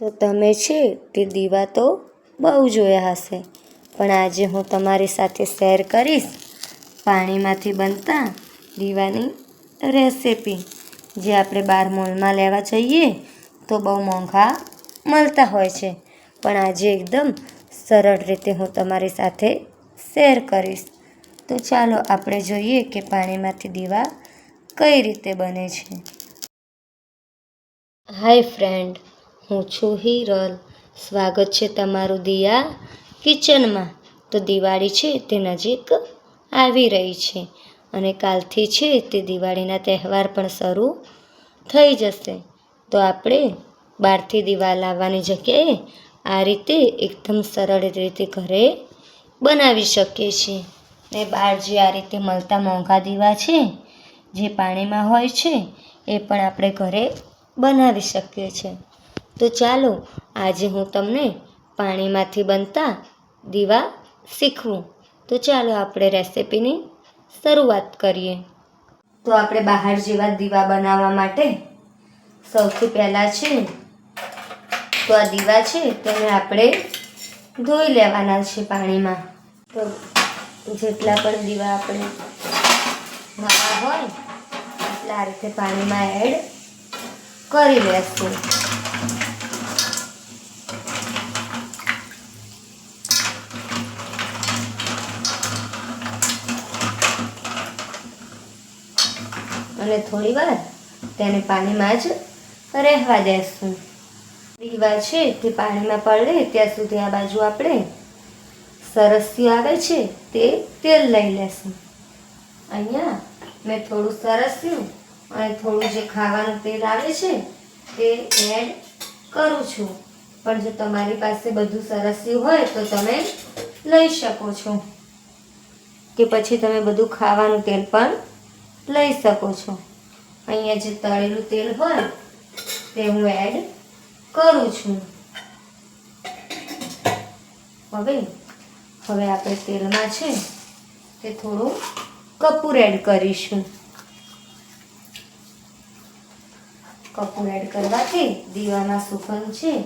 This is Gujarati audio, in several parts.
તો તમે છે તે દીવા તો બહુ જોયા હશે. પણ આજે હું તમારી સાથે શેર કરીશ. પાણીમાંથી બનતા દીવાની રેસિપી. જે આપણે બાર મોલમાં લેવા જઈએ તો બહુ મોંઘા મળતા હોય છે. પણ આજે એકદમ સરળ રીતે હું તમારી સાથે શેર કરીશ. તો ચાલો આપણે જોઈએ કે પાણીમાંથી દીવા કઈ રીતે બને છે. હાય ફ્રેન્ડ હું છું હિરલ. સ્વાગત છે તમારું દિયા કિચનમાં. તો દિવાળી છે તે નજીક આવી રહી છે અને કાલથી છે તે દિવાળીના તહેવાર પણ શરૂ થઈ જશે. તો આપણે બહારથી દીવા લાવવાની જગ્યાએ આ રીતે એકદમ સરળ રીતે ઘરે બનાવી શકીએ છીએ. ને બહાર જે આ રીતે મળતા મોંઘા દીવા છે, જે પાણીમાં હોય છે, એ પણ આપણે ઘરે બનાવી શકીએ છીએ. તો ચાલો આજે હું તમને પાણીમાંથી બનતા દીવા શીખવું. તો ચાલો આપણે રેસિપીની શરૂઆત કરીએ. તો આપણે બહાર જેવા દીવા બનાવવા માટે સૌથી પહેલાં છે, તો આ દીવા છે તેને આપણે ધોઈ લેવાના છે પાણીમાં. તો જેટલા પણ દીવા આપણે નવા હોય, એટલે આ રીતે પાણીમાં એડ કરી લેશું. અને થોડી વાર તેને પાણીમાં જ રહેવા દેશું. દીવા છે તે પાણીમાં પડે ત્યાં સુધી આ બાજુ આપણે સરસ્યું આવે છે તે તેલ લઈ લેશું. અહીંયા મેં થોડું સરસ્યું અને થોડું જે ખાવાનું તેલ આવે છે તે એડ કરું છું. પણ જો તમારી પાસે બધું સરસ્યું હોય તો તમે લઈ શકો છો. કે પછી તમે બધું ખાવાનું તેલ પણ લઈ શકો છો. અહીંયા જે તળેલું તેલ હોય, તે હું એડ કરું છું. હવે હવે આપણે તેલમાં છે, તે થોડું કપૂર એડ કરીશું. કપૂર એડ કરવાથી દીવામાં સુગંધ છે,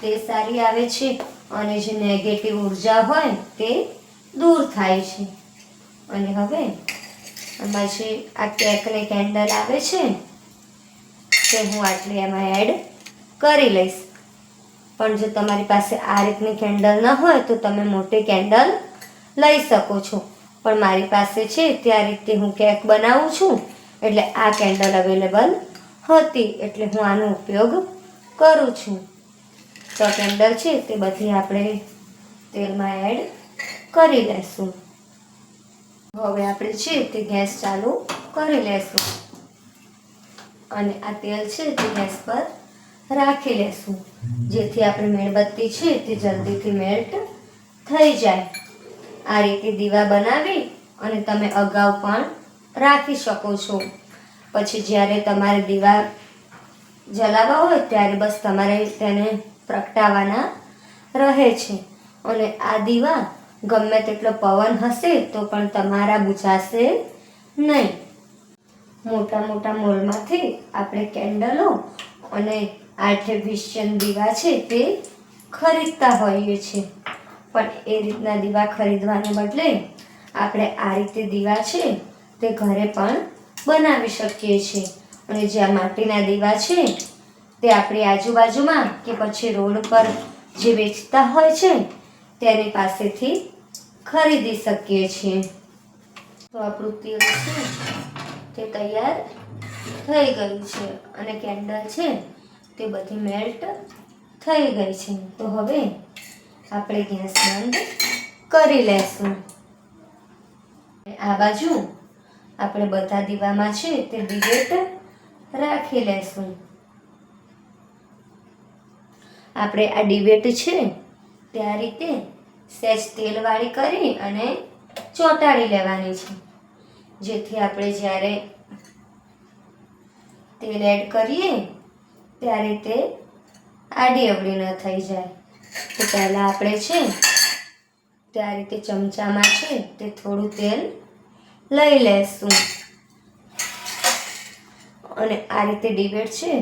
તે સારી આવે છે, અને જે નેગેટિવ ઊર્જા હોય, તે દૂર થાય છે. અને હવે જે આ કેકની કેન્ડલ આવે છે તે હું આટલી એમાં એડ કરી લઈશ. પણ જો તમારી પાસે આ રીતની કેન્ડલ ન હોય તો તમે મોટી કેન્ડલ લઈ શકો છો. પણ મારી પાસે છે તે રીતે હું કેક બનાવું છું. એટલે આ કેન્ડલ અવેલેબલ હતી. એટલે હું આનો ઉપયોગ કરું છું. તો કેન્ડલ છે તે બધી આપણે તેલમાં એડ કરી લેશું હવે આપણે છે તે ગેસ ચાલુ કરી લેશું. અને આ તેલ છે તે ગેસ પર રાખી લેશું. જેથી આપણી મીણબત્તી છે તે જલ્દીથી મેલ્ટ થઈ જાય. આ રીતે દીવા બનાવી અને તમે અગાઉ પણ રાખી શકો છો. પછી જ્યારે તમારે દીવા જલાવવા હોય ત્યારે બસ તમારે તેને પ્રગટાવવાના રહે છે. અને આ દીવા ગમે તેટલો પવન હશે તો પણ તમારા બુઝાશે નહીં. મોટા મોટા મોલમાંથી આપણે કેન્ડલો અને આર્ટિફિશિયલ દીવા છે તે ખરીદતા હોઈએ છીએ. પણ એ રીતના દીવા ખરીદવાને બદલે આપણે આ રીતે દીવા છે તે ઘરે પણ બનાવી શકીએ છીએ. અને જ્યાં માટીના દીવા છે તે આપણી આજુબાજુમાં કે પછી રોડ પર જે વેચતા હોય છે તેની પાસેથી ખરીદી શકીએ છીએ. તો આપણું તેલ છે તે તૈયાર થઈ ગયું છે અને કેન્ડલ છે તે બધી મેલ્ટ થઈ ગઈ છે. તો હવે આપણે ગેસ બંધ કરી લેશું. આ બાજુ આપણે બધા દીવામાં છે તે ડિબેટ રાખી લેશું. આપણે આ ડિબેટ છે તે રીતે સહેજ તેલવાળી કરી અને ચોંટાડી લેવાની છે. જેથી આપણે જ્યારે તેલ એડ કરીએ, ત્યારે તે આડી અવળી ન થઈ જાય. તો પહેલાં આપણે છે તે રીતે ચમચામાં છે તે થોડું તેલ લઈ લેશું. અને આ રીતે ડિબેટ છે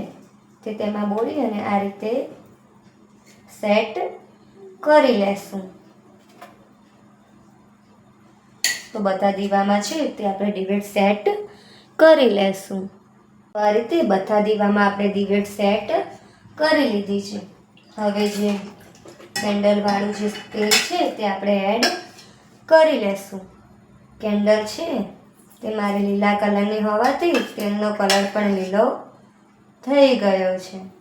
તે તેમાં બોળી અને આ રીતે સેટ કરી લેશું. તો બધા દીવામાં છે તે આપણે ડિવેટ સેટ કરી લેશું. આ રીતે બધા દીવામાં આપણે ડિવેટ સેટ કરી લીધી છે. હવે જે કેન્ડલવાળું જે તેલ છે તે આપણે એડ કરી લેશું. કેન્ડલ છે તે મારી લીલા કલરની હોવાથી તેલનો કલર પણ લીલો થઈ ગયો છે.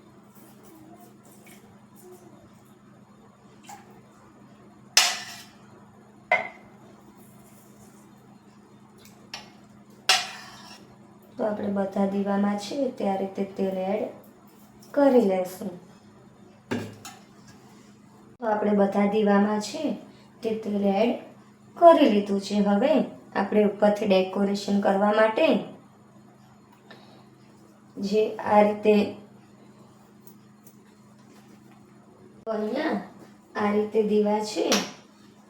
આપણે બધા દીવામાં છે તે રીતે તેલ એડ કરી લેશું. તો આપણે બધા દીવામાં છે તે તેલ એડ કરી લીધું છે. હવે આપણે ઉપરથી ડેકોરેશન કરવા માટે જે આ રીતે અહીંયા આ રીતે દીવા છે,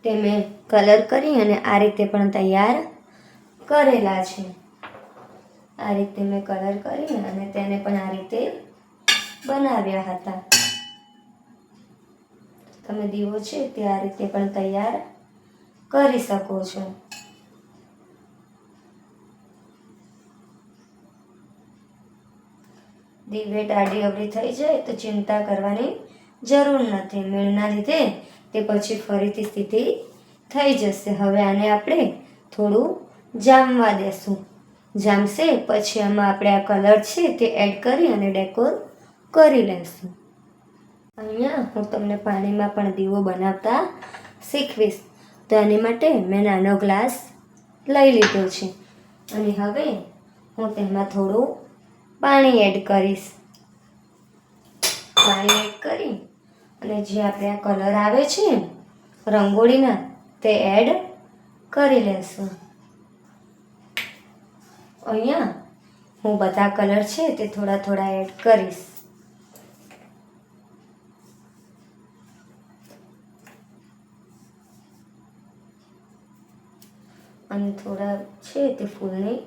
તે મેં કલર કરી અને આ રીતે પણ તૈયાર કરેલા છે. આ રીતે મેં કલર કરી અને તેને પણ આ રીતે બનાવ્યા હતા. તમે દીવો છે તે આ રીતે પણ તૈયાર કરી શકો છો. દીવે ટાઢી અવળી થઈ જાય તો ચિંતા કરવાની જરૂર નથી. મીણના લીધે તે પછી ફરીથી સ્થિતિ થઈ જશે. હવે આને આપણે થોડું જામવા દેશું. જામશે, પછી આમાં આપણે આ કલર છે તે એડ કરી અને ડેકોર કરી લઈશું અહીંયા હું તમને પાણીમાં પણ દીવો બનાવતા શીખવીશ. તો એની માટે મેં નાનો ગ્લાસ લઈ લીધો છે. અને હવે હું તેમાં થોડું પાણી એડ કરીશ. પાણી એડ કરી અને જે આપણે આ કલર આવે છે રંગોળીના, તે એડ કરી લેશું. અહીંયા હું બધા કલર છે તે થોડા થોડા એડ કરીશ. અને થોડા છે તે ફૂલની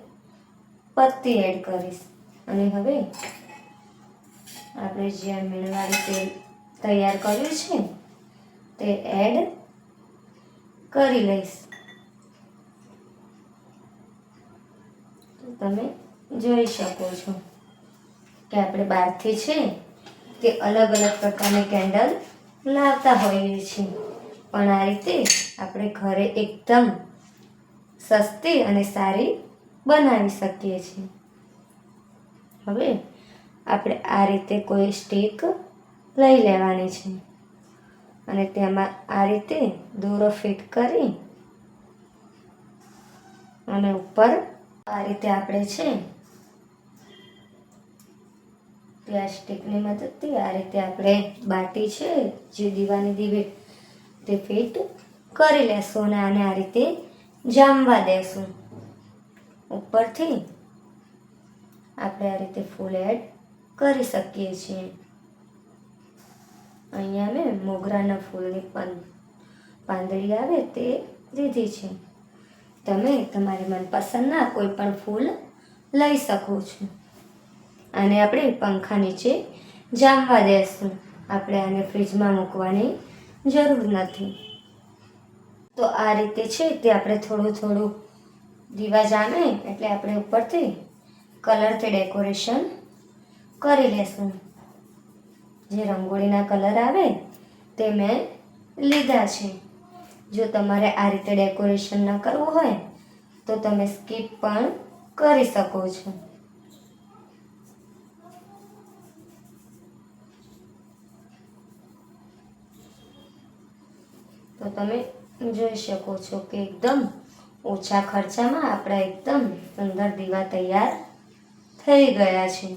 પત્તી એડ કરીશ. અને હવે આપણે જે મીણવાળી તેલ તૈયાર કર્યું છે તે એડ કરી લઈશ. તમે જોઈ શકો છો કે આપણે બહારથી છે તે અલગ અલગ પ્રકારની કેન્ડલ લાવતા હોઈએ છીએ. પણ આ રીતે આપણે ઘરે એકદમ સસ્તી અને સારી બનાવી શકીએ છીએ. હવે આપણે આ રીતે કોઈ સ્ટીક લઈ લેવાની છે અને તેમાં આ રીતે દોરો ફિટ કરી અને ઉપર આ રીતે આપણે છે પ્લાસ્ટિકની મદદથી આ રીતે આપણે બાટી છે, જે દીવાની દીવે તે ફિટ કરી લેશું અને આને આ રીતે જામવા દેશું. ઉપરથી આપણે આ રીતે ફૂલ એડ કરી શકીએ છીએ. અહીંયા મેં મોગરાના ફૂલની પણ પાંદડી આવે તે લીધી છે. તમે તમારી મનપસંદના કોઈ પણ ફૂલ લઈ શકો છો. અને આપણે પંખા નીચે જામવા દેશું. આપણે આને ફ્રીજમાં મૂકવાની જરૂર નથી. તો આ રીતે છે તે આપણે થોડું થોડું દીવા જામે એટલે આપણે ઉપરથી કલરથી ડેકોરેશન કરી લેશું. જે રંગોળીના કલર આવે તે મેં લીધા છે. જો તમારે આ રીતે ડેકોરેશન ન કરવું હોય, તો તમે સ્કીપ પણ કરી શકો છો. તો તમે જોઈ શકો છો કે એકદમ ઓછા ખર્ચામાં આપણા એકદમ સુંદર દીવા તૈયાર થઈ ગયા છે.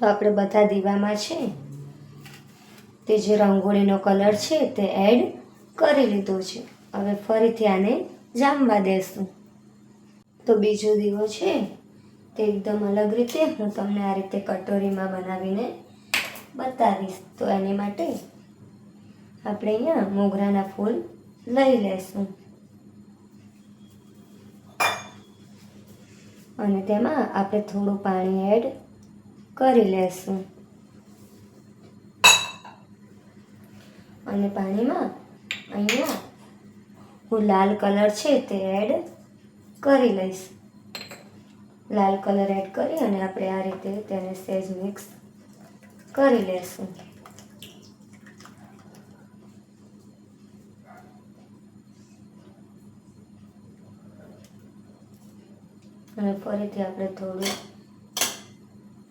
તો આપણે બધા દીવામાં છે. તે જે રંગોળીનો કલર છે તે એડ કરી લીધો છે. હવે ફરીથી આને જામવા દેશું. તો બીજો દીવો છે તે એકદમ અલગ રીતે હું તમને આ રીતે કટોરીમાં બનાવીને બતાવીશ. તો એની માટે આપણે અહીંયા મોગરાના ફૂલ લઈ લેશું. અને તેમાં આપણે થોડું પાણી એડ કરી લેશું. અને પાણીમાં અહીંયા હું લાલ કલર છે તે એડ કરી લઈશ. લાલ કલર એડ કરી અને આપણે આ રીતે તેને સહેજ મિક્સ કરી લેશું. અને ફરીથી આપણે થોડું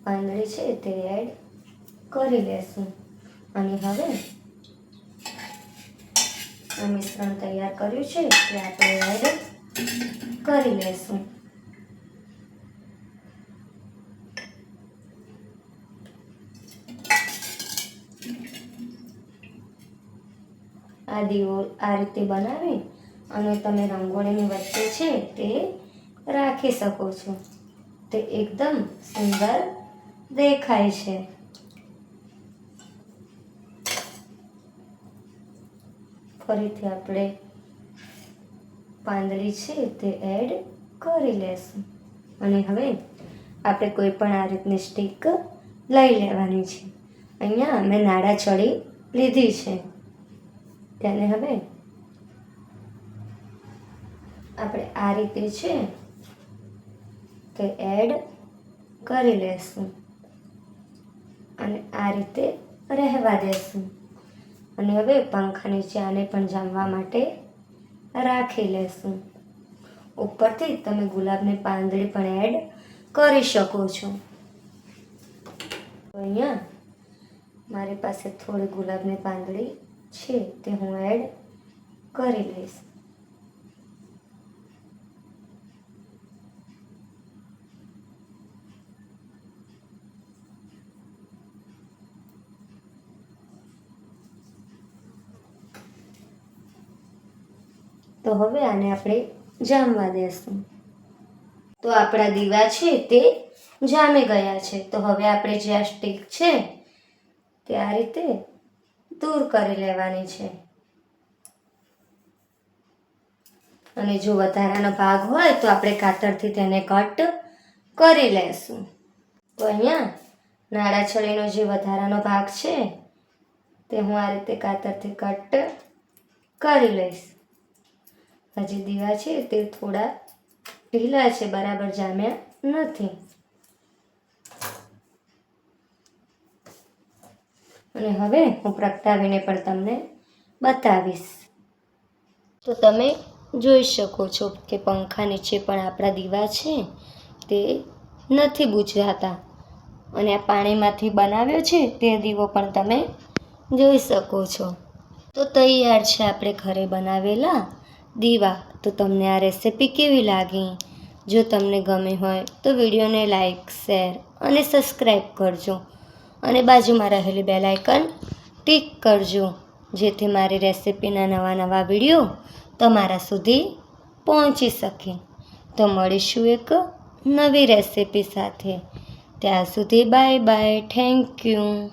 પાંદડી છે તે એડ કરી લેશું. અને હવે આ મિશ્રણ તૈયાર કર્યું છે તે આપણે એડ કરી લેશું. આ દીવો આ રીતે બનાવી અને તમે રંગોળીની વચ્ચે છે તે રાખી શકો છો. તે એકદમ સુંદર દેખાય છે. ફરીથી આપણે પાંદડી છે તે એડ કરી લેશું. અને હવે આપણે કોઈ પણ આ રીતની સ્ટીક લઈ લેવાની છે. અહીંયા મેં નાડા ચડી લીધી છે. તેને હવે આપણે આ રીતે છે તે એડ કરી લેશું. અને આ રીતે રહેવા દેશું. અને હવે પંખાની ચાને પણ જામવા માટે રાખી લેશું. ઉપરથી તમે ગુલાબની પાંદડી પણ એડ કરી શકો છો. અહીંયા મારી પાસે થોડી ગુલાબની પાંદડી છે તે હું એડ કરી લઈશ. તો હવે આને આપણે જામવા દેશું. તો આપણા દીવા છે તે જામી ગયા છે. તો હવે આપણે જે આ સ્ટીક છે તે આ રીતે દૂર કરી લેવાની છે. અને જો વધારાનો ભાગ હોય તો આપણે કાતરથી તેને કટ કરી લેશું. તો અહીંયા નાળાછળીનો જે વધારાનો ભાગ છે તે હું આ રીતે કાતરથી કટ કરી લઈશ. હજી દીવા છે તે થોડા ઢીલા છે, બરાબર જામ્યા નથી. અને હવે હું પ્રગટાવીને પણ તમને બતાવીશ. તો તમે જોઈ શકો છો કે પંખા નીચે પણ આપણા દીવા છે, તે નથી બુઝાતા અને આ પાણીમાંથી બનાવ્યો છે તે દીવો પણ તમે જોઈ શકો છો. તો તૈયાર છે, આપણે ઘરે બનાવેલા દીવા, તો તમને આ રેસિપી કેવી લાગી? જો તમને ગમે હોય, તો વિડીયોને લાઈક શેર અને સબસ્ક્રાઈબ કરજો. અને બાજુમાં રહેલી બેલ આઇકન ટિક કરજો, જેથી મારી રેસિપીના નવા નવા વીડિયો તમારા સુધી પહોંચી શકે. તો મળીશું એક નવી રેસિપી સાથે. ત્યાં સુધી બાય બાય થેન્ક યુ